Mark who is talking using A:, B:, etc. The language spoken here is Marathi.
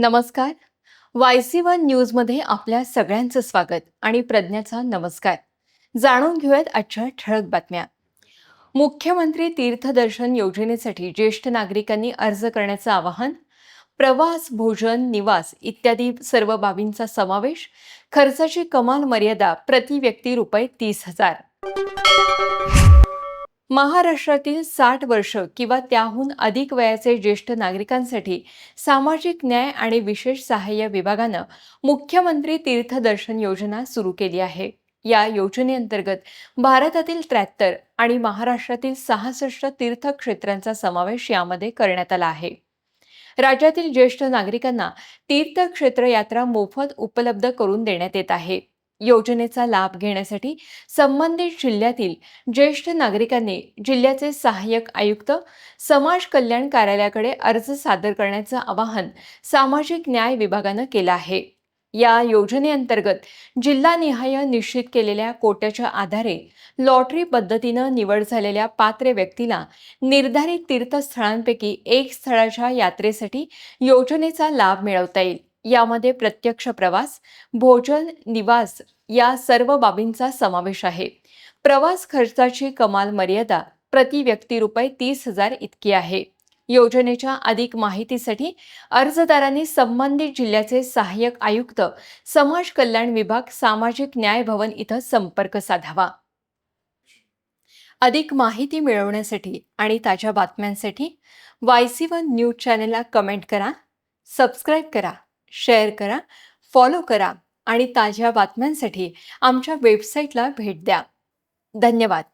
A: नमस्कार. वाय सी वन न्यूजमध्ये आपल्या सगळ्यांचं स्वागत आणि प्रज्ञाचा नमस्कार. जाणून घेऊयात आजच्या ठळक बातम्या. मुख्यमंत्री तीर्थदर्शन योजनेसाठी ज्येष्ठ नागरिकांनी अर्ज करण्याचं आवाहन प्रवास भोजन निवास इत्यादी सर्व बाबींचा समावेश खर्चाची कमाल मर्यादा प्रति व्यक्ती रुपये तीस हजार. महाराष्ट्रातील साठ वर्ष किंवा त्याहून अधिक वयाचे ज्येष्ठ नागरिकांसाठी सामाजिक न्याय आणि विशेष सहाय्य विभागानं मुख्यमंत्री तीर्थदर्शन योजना सुरू केली आहे. या योजनेअंतर्गत भारतातील त्र्याहत्तर आणि महाराष्ट्रातील सहासष्ट तीर्थक्षेत्रांचा समावेश यामध्ये करण्यात आला आहे. राज्यातील ज्येष्ठ नागरिकांना तीर्थक्षेत्र यात्रा मोफत उपलब्ध करून देण्यात येत आहे. योजनेचा लाभ घेण्यासाठी संबंधित जिल्ह्यातील ज्येष्ठ नागरिकांनी जिल्ह्याचे सहाय्यक आयुक्त समाज कल्याण कार्यालयाकडे अर्ज सादर करण्याचं आवाहन सामाजिक न्याय विभागानं केलं आहे. या योजनेअंतर्गत जिल्हानिहाय निश्चित केलेल्या कोट्याच्या आधारे लॉटरी पद्धतीनं निवड झालेल्या पात्र व्यक्तीला निर्धारित तीर्थस्थळांपैकी एक स्थळाच्या यात्रेसाठी योजनेचा लाभ मिळवता येईल. यामध्ये प्रत्यक्ष प्रवास भोजन निवास या सर्व बाबींचा समावेश आहे. प्रवास खर्चाची कमाल मर्यादा प्रति व्यक्ती रुपये तीस हजार इतकी आहे. योजनेच्या अधिक माहितीसाठी अर्जदारांनी संबंधित जिल्ह्याचे सहाय्यक आयुक्त समाज कल्याण विभाग सामाजिक न्याय भवन इथं संपर्क साधावा. अधिक माहिती मिळवण्यासाठी आणि ताज्या बातम्यांसाठी वाय सी वन न्यूज चॅनलला कमेंट करा सबस्क्राईब करा. शेअर करा फॉलो करा आणि ताज्या बातम्यांसाठी आमच्या वेबसाईटला भेट द्या. धन्यवाद.